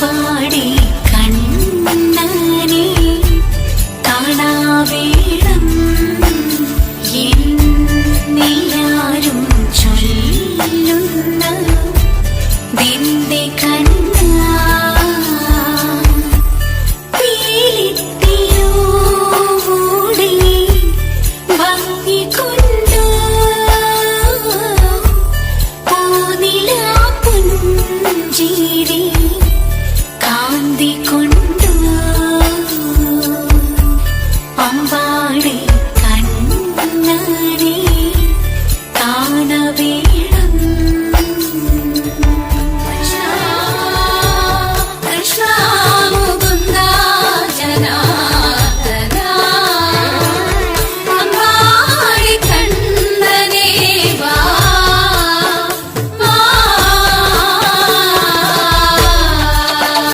പാടി കണ്ണനെ കാണാവേ. be